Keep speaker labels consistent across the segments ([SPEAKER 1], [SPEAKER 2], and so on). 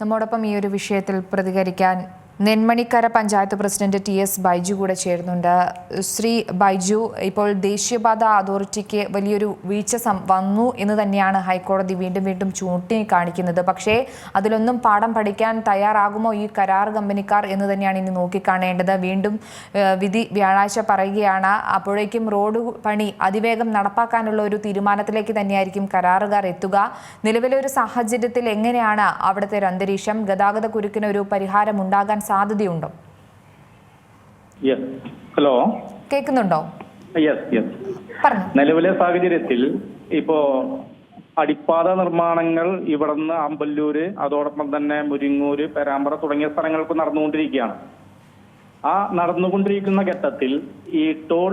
[SPEAKER 1] നമ്മോടൊപ്പം ഈ ഒരു വിഷയത്തിൽ പ്രതികരിക്കാൻ Nenmanikkara panchayat president T S Baiju കൂടെ ചേരുന്നുണ്ട്. ശ്രീ ബൈജു ഇപ്പോൾ ദേശീയപാത അതോറിറ്റിക്ക് വലിയൊരു വീഴ്ച വന്നു എന്ന് തന്നെയാണ് ഹൈക്കോടതി വീണ്ടും വീണ്ടും ചൂണ്ടി കാണിക്കുന്നത് പക്ഷേ അതിലൊന്നും പാഠം പഠിക്കാൻ തയ്യാറാകുമോ ഈ കരാർ കമ്പനിക്കാർ എന്ന് തന്നെയാണ് ഇനി നോക്കിക്കാണേണ്ടത്. വീണ്ടും വിധി വ്യാഴാഴ്ച പറയുകയാണ്. അപ്പോഴേക്കും റോഡ് പണി അതിവേഗം നടപ്പാക്കാനുള്ള ഒരു തീരുമാനത്തിലേക്ക് തന്നെയായിരിക്കും കരാറുകാർ എത്തുക. നിലവിലെ ഒരു സാഹചര്യത്തിൽ എങ്ങനെയാണ് അവിടുത്തെ ഒരു അന്തരീക്ഷം? ഗതാഗത കുരുക്കിന് ഒരു പരിഹാരം ഉണ്ടാകാൻ സാധ്യതയുണ്ടോ?
[SPEAKER 2] യെസ് ഹലോ
[SPEAKER 1] കേൾക്കുന്നുണ്ടോ
[SPEAKER 2] നിലവിലെ സാഹചര്യത്തിൽ ഇപ്പോ അടിപ്പാത നിർമ്മാണങ്ങൾ ഇവിടുന്ന് അമ്പല്ലൂര് അതോടൊപ്പം തന്നെ മുരിങ്ങൂര് പെരാമ്പ്ര തുടങ്ങിയ സ്ഥലങ്ങൾക്ക് നടന്നുകൊണ്ടിരിക്കുകയാണ്. ആ നടന്നുകൊണ്ടിരിക്കുന്ന ഘട്ടത്തിൽ ഈ ടോൾ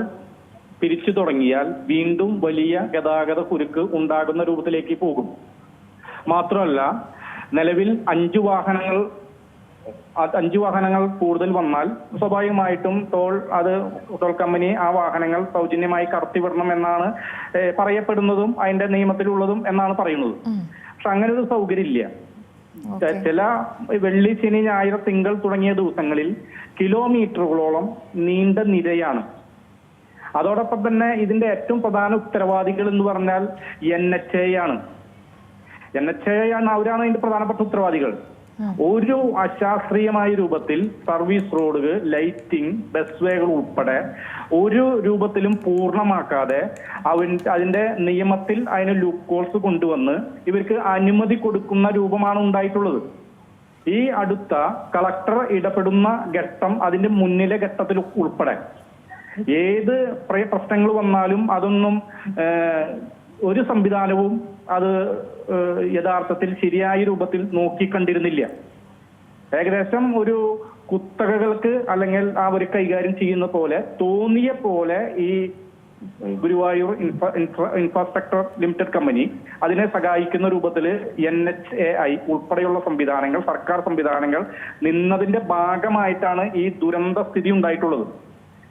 [SPEAKER 2] പിരിച്ചു തുടങ്ങിയാൽ വീണ്ടും വലിയ ഗതാഗത കുരുക്ക് ഉണ്ടാകുന്ന രൂപത്തിലേക്ക് പോകും. മാത്രമല്ല നിലവിൽ അഞ്ചു വാഹനങ്ങൾ അഞ്ചു വാഹനങ്ങൾ കൂടുതൽ വന്നാൽ സ്വാഭാവികമായിട്ടും ടോൾ അത് ടോൾ കമ്പനി ആ വാഹനങ്ങൾ സൗജന്യമായി കടത്തിവിടണം എന്നാണ് പറയപ്പെടുന്നതും അതിന്റെ നിയമത്തിലുള്ളതും എന്നാണ് പറയുന്നത്. പക്ഷെ അങ്ങനെ ഒരു സൗകര്യം ഇല്ല ചില വെള്ളി ശനി ഞായർ തിങ്കൾ തുടങ്ങിയ ദിവസങ്ങളിൽ കിലോമീറ്ററുകളോളം നീണ്ട നിരയാണ്. അതോടൊപ്പം തന്നെ ഇതിന്റെ ഏറ്റവും പ്രധാന ഉത്തരവാദികൾ എന്ന് പറഞ്ഞാൽ എൻ എച്ച് എ ആണ്. എൻ എച്ച് എ ആണ് അവരാണ് ഇതിന്റെ പ്രധാനപ്പെട്ട ഉത്തരവാദികൾ. ഒരു അശാസ്ത്രീയമായ രൂപത്തിൽ സർവീസ് റോഡുകൾ ലൈറ്റിംഗ് ബസ് വേകൾ ഉൾപ്പെടെ ഒരു രൂപത്തിലും പൂർണമാക്കാതെ അവൻ അതിന്റെ നിയമത്തിൽ അതിന് ലൂപ്പ് കോൾസ് കൊണ്ടുവന്ന് ഇവർക്ക് അനുമതി കൊടുക്കുന്ന രൂപമാണ് ഉണ്ടായിട്ടുള്ളത്. ഈ അടുത്ത കളക്ടർ ഇടപെടുന്ന ഘട്ടം അതിന്റെ മുന്നിലെ ഘട്ടത്തിൽ ഉൾപ്പെടെ. ഏത് പ്ര- പ്രശ്നങ്ങൾ വന്നാലും അതൊന്നും ഒരു സംവിധാനവും അത് യഥാർത്ഥത്തിൽ ശരിയായ രൂപത്തിൽ നോക്കിക്കണ്ടിരുന്നില്ല. ഏകദേശം ഒരു കുത്തകകൾക്ക് അല്ലെങ്കിൽ ആ ഒരു കൈകാര്യം ചെയ്യുന്ന പോലെ തോന്നിയ പോലെ ഈ Guruvayur infra infra infrastructure limited company അതിനെ സഹായിക്കുന്ന രൂപത്തിൽ എൻ എച്ച് എ ഐ ഉൾപ്പെടെയുള്ള സംവിധാനങ്ങൾ സർക്കാർ സംവിധാനങ്ങൾ നിന്നതിന്റെ ഭാഗമായിട്ടാണ് ഈ ദുരന്ത സ്ഥിതി ഉണ്ടായിട്ടുള്ളത്.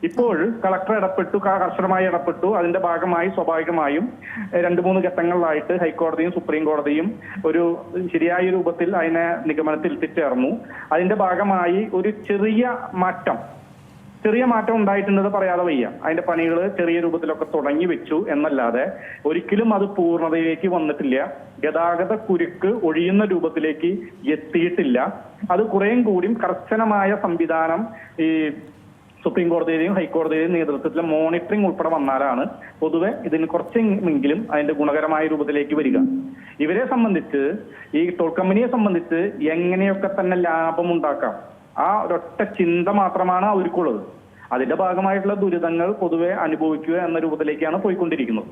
[SPEAKER 2] ഇപ്പോൾ കളക്ടർ ഇടപെട്ടു കർശനമായി ഇടപെട്ടു. അതിന്റെ ഭാഗമായി സ്വാഭാവികമായും രണ്ട് മൂന്ന് ഘട്ടങ്ങളിലായിട്ട് ഹൈക്കോടതിയും സുപ്രീം കോടതിയും ഒരു ശരിയായ രൂപത്തിൽ അതിനെ നിഗമനത്തിൽ എത്തിച്ചേർന്നു. അതിന്റെ ഭാഗമായി ഒരു ചെറിയ മാറ്റം ചെറിയ മാറ്റം ഉണ്ടായിട്ടുണ്ടെന്ന് പറയാതെ വയ്യ. അതിന്റെ പണികൾ ചെറിയ രൂപത്തിലൊക്കെ തുടങ്ങി വെച്ചു എന്നല്ലാതെ ഒരിക്കലും അത് പൂർണതയിലേക്ക് വന്നിട്ടില്ല. ഗതാഗത കുരുക്ക് ഒഴിയുന്ന രൂപത്തിലേക്ക് എത്തിയിട്ടില്ല. അത് കുറേയും കൂടിയും കർശനമായ സംവിധാനം ഈ സുപ്രീം കോടതിയുടെയും ഹൈക്കോടതിയുടെയും നേതൃത്വത്തിലെ മോണിറ്ററിംഗ് ഉൾപ്പെടെ വന്നാലാണ് പൊതുവെ ഇതിന് കുറച്ചെങ്കിലും അതിന്റെ ഗുണകരമായ രൂപത്തിലേക്ക് വരിക. ഇവരെ സംബന്ധിച്ച് ഈ ടോൾ കമ്പനിയെ സംബന്ധിച്ച് എങ്ങനെയൊക്കെ തന്നെ ലാഭം ഉണ്ടാക്കാം ആ ഒരൊറ്റ ചിന്ത മാത്രമാണ് അവർക്കുള്ളത്. അതിന്റെ ഭാഗമായിട്ടുള്ള ദുരിതങ്ങൾ പൊതുവെ അനുഭവിക്കുക എന്ന രൂപത്തിലേക്കാണ് പോയിക്കൊണ്ടിരിക്കുന്നത്.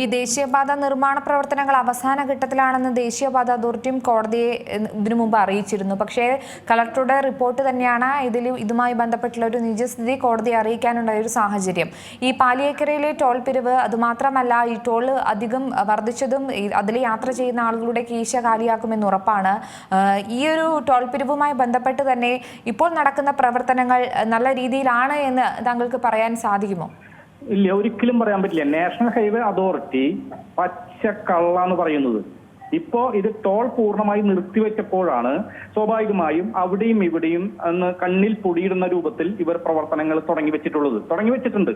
[SPEAKER 1] ഈ ദേശീയപാത നിർമ്മാണ പ്രവർത്തനങ്ങൾ അവസാന ഘട്ടത്തിലാണെന്ന് ദേശീയപാത അതോറിറ്റിയും കോടതിയെ ഇതിനു മുമ്പ് അറിയിച്ചിരുന്നു. പക്ഷേ കളക്ടറുടെ റിപ്പോർട്ട് തന്നെയാണ് ഇതിൽ ഇതുമായി ബന്ധപ്പെട്ടുള്ള ഒരു നിജസ്ഥിതി കോടതിയെ അറിയിക്കാനുണ്ടായ ഒരു സാഹചര്യം. ഈ പാലിയേക്കരയിലെ ടോൾ പിരിവ് അതുമാത്രമല്ല ഈ ടോൾ അധികം വർദ്ധിച്ചതും അതിൽ യാത്ര ചെയ്യുന്ന ആളുകളുടെ കീശ കാലിയാക്കുമെന്ന് ഉറപ്പാണ്. ഈ ഒരു ടോൾ പിരിവുമായി ബന്ധപ്പെട്ട് തന്നെ ഇപ്പോൾ നടക്കുന്ന പ്രവർത്തനങ്ങൾ നല്ല രീതിയിലാണ് എന്ന് താങ്കൾക്ക് പറയാൻ സാധിക്കുമോ?
[SPEAKER 2] ഇല്ല ഒരിക്കലും പറയാൻ പറ്റില്ല. നാഷണൽ ഹൈവേ അതോറിറ്റി പച്ചക്കള്ള എന്ന് പറയുന്നത്. ഇപ്പോ ഇത് ടോൾ പൂർണമായി നിർത്തിവെച്ചപ്പോഴാണ് സ്വാഭാവികമായും അവിടെയും ഇവിടെയും അന്ന് കണ്ണിൽ പൊടിയിടുന്ന രൂപത്തിൽ ഇവർ പ്രവർത്തനങ്ങൾ തുടങ്ങി വെച്ചിട്ടുള്ളത്. തുടങ്ങി വെച്ചിട്ടുണ്ട്.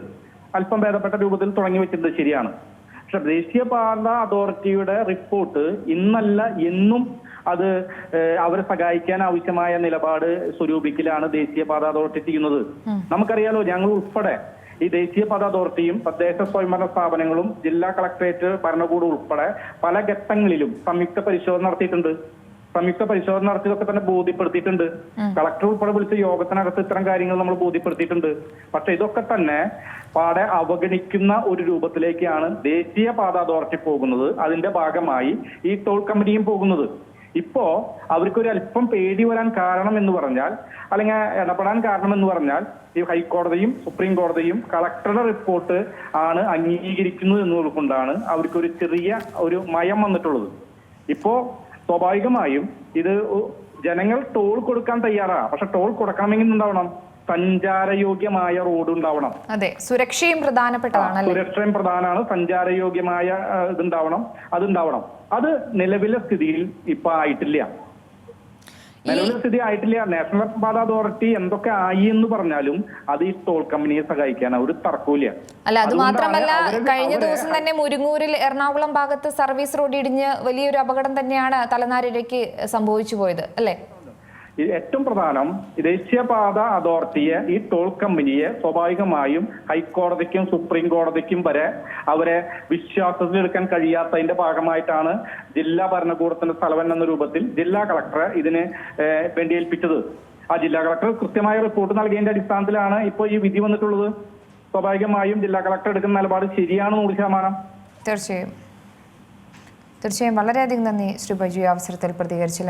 [SPEAKER 2] അല്പം ഭേദപ്പെട്ട രൂപത്തിൽ തുടങ്ങി വെച്ചിട്ടുണ്ട് ശരിയാണ്. പക്ഷെ ദേശീയപാത അതോറിറ്റിയുടെ റിപ്പോർട്ട് ഇന്നല്ല എന്നും അത് അവരെ സഹായിക്കാൻ ആവശ്യമായ നിലപാട് സ്വരൂപിക്കലാണ് ദേശീയപാത അതോറിറ്റി ചെയ്യുന്നത്. നമുക്കറിയാലോ ഞങ്ങൾ ഉൾപ്പെടെ ഈ ദേശീയ പദ അതോറിറ്റിയും തദ്ദേശ സ്വയംഭരണ സ്ഥാപനങ്ങളും ജില്ലാ കളക്ടറേറ്റ് ഭരണകൂടം ഉൾപ്പെടെ പല ഘട്ടങ്ങളിലും സംയുക്ത പരിശോധന നടത്തിയിട്ടുണ്ട്. സംയുക്ത പരിശോധന നടത്തിയതൊക്കെ തന്നെ ബോധ്യപ്പെടുത്തിയിട്ടുണ്ട്. കളക്ടർ ഉൾപ്പെടെ വിളിച്ച യോഗത്തിനകത്ത് ഇത്തരം കാര്യങ്ങൾ നമ്മൾ ബോധ്യപ്പെടുത്തിയിട്ടുണ്ട്. പക്ഷെ ഇതൊക്കെ തന്നെ പാടെ അവഗണിക്കുന്ന ഒരു രൂപത്തിലേക്കാണ് ദേശീയ പാത അതോറിറ്റി പോകുന്നത്. അതിന്റെ ഭാഗമായി ഈ ടോൾ കമ്പനിയും പോകുന്നത്. ഇപ്പോ അവർക്കൊരു അല്പം പേടി വരാൻ കാരണം എന്ന് പറഞ്ഞാൽ അല്ലെങ്കിൽ ഇടപെടാൻ കാരണം എന്ന് പറഞ്ഞാൽ ഈ ഹൈക്കോടതിയും സുപ്രീം കോടതിയും കളക്ടറുടെ റിപ്പോർട്ട് ആണ് അംഗീകരിക്കുന്നത് എന്നുകൊണ്ടാണ് അവർക്കൊരു ചെറിയ ഒരു മയം വന്നിട്ടുള്ളത്. ഇപ്പോ സ്വാഭാവികമായും ഇത് ജനങ്ങൾ ടോൾ കൊടുക്കാൻ തയ്യാറാ. പക്ഷെ ടോൾ കൊടുക്കണമെങ്കിൽ ഉണ്ടാവണം സഞ്ചാരയോഗ്യമായ റോഡ് ഉണ്ടാവണം
[SPEAKER 1] അതെ സുരക്ഷയും പ്രധാനപ്പെട്ടതാണ്
[SPEAKER 2] സുരക്ഷയും പ്രധാനമാണ്. സഞ്ചാരയോഗ്യമായ ഇതുണ്ടാവണം. അതുണ്ടാവണം. അത് നിലവിലെ സ്ഥിതിയിൽ ഇപ്പൊ ആയിട്ടില്ല. നിലവിലെ സ്ഥിതി ആയിട്ടില്ല. നാഷണൽ പാത അതോറിറ്റി എന്തൊക്കെ ആയി എന്ന് പറഞ്ഞാലും അത് ഈ ടോൾ കമ്പനിയെ സഹായിക്കാനാണ് ഒരു തർക്കമില്ല
[SPEAKER 1] അല്ല അത് മാത്രമല്ല കഴിഞ്ഞ ദിവസം തന്നെ മുരുങ്ങൂരിൽ എറണാകുളം ഭാഗത്ത് സർവീസ് റോഡ് ഇടിഞ്ഞ് വലിയൊരു അപകടം തന്നെയാണ് തലനാരിഴയ്ക്ക് സംഭവിച്ചു പോയത് അല്ലേ?
[SPEAKER 2] ഏറ്റവും പ്രധാനം ദേശീയപാത അതോറിറ്റിയെ ഈ ടോൾ കമ്പനിയെ സ്വാഭാവികമായും ഹൈക്കോടതിക്കും സുപ്രീം കോടതിക്കും വരെ അവരെ വിശ്വാസത്തിലെടുക്കാൻ കഴിയാത്തതിന്റെ ഭാഗമായിട്ടാണ് ജില്ലാ ഭരണകൂടത്തിന്റെ തലവൻ എന്ന രൂപത്തിൽ ജില്ലാ കളക്ടറെ ഇതിന് വേണ്ടി ഏൽപ്പിച്ചത് ആ ജില്ലാ കളക്ടർ കൃത്യമായ റിപ്പോർട്ട് നൽകിയതിന്റെ അടിസ്ഥാനത്തിലാണ് ഇപ്പോൾ ഈ വിധി വന്നിട്ടുള്ളത്. സ്വാഭാവികമായും ജില്ലാ കളക്ടർ എടുക്കുന്ന നിലപാട് ശരിയാണ് നൂറ് ശതമാനം.
[SPEAKER 1] തീർച്ചയായും. തീർച്ചയായും വളരെയധികം നന്ദി ശ്രീ ബൈജു അവസരത്തിൽ പ്രതികരിച്ചില്ല